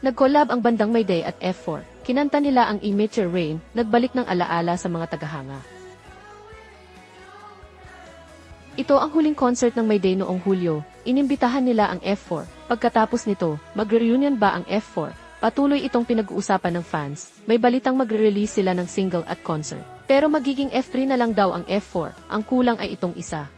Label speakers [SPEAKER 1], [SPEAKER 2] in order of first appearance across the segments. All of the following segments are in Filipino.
[SPEAKER 1] Nag-collab ang bandang Mayday at F4. Kinanta nila ang Immature Rain, nagbalik ng alaala sa mga tagahanga. Ito ang huling concert ng Mayday noong Hulyo. Inimbitahan nila ang F4. Pagkatapos nito, magre-reunion ba ang F4? Patuloy itong pinag-uusapan ng fans. May balitang magre-release sila ng single at concert. Pero magiging F3 na lang daw ang F4. Ang kulang ay itong isa.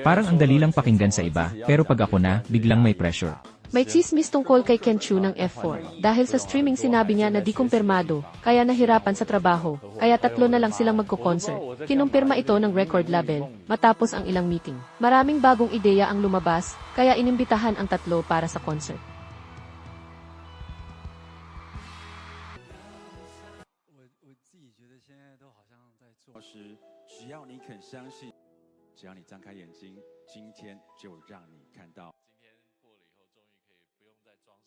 [SPEAKER 2] Parang ang dali lang pakinggan sa iba, pero pag ako na, biglang may pressure.
[SPEAKER 1] May chismis tungkol kay Ken Chu ng F4. Dahil sa streaming sinabi niya na di kumpirmado, kaya nahirapan sa trabaho, kaya tatlo na lang silang magko-concert. Kinumpirma ito ng record label, matapos ang ilang meeting. Maraming bagong ideya ang lumabas, kaya inimbitahan ang tatlo para sa concert.
[SPEAKER 3] 我我自己觉得现在都好像在做
[SPEAKER 4] 时，只要你肯相信，只要你张开眼睛，今天就让你看到。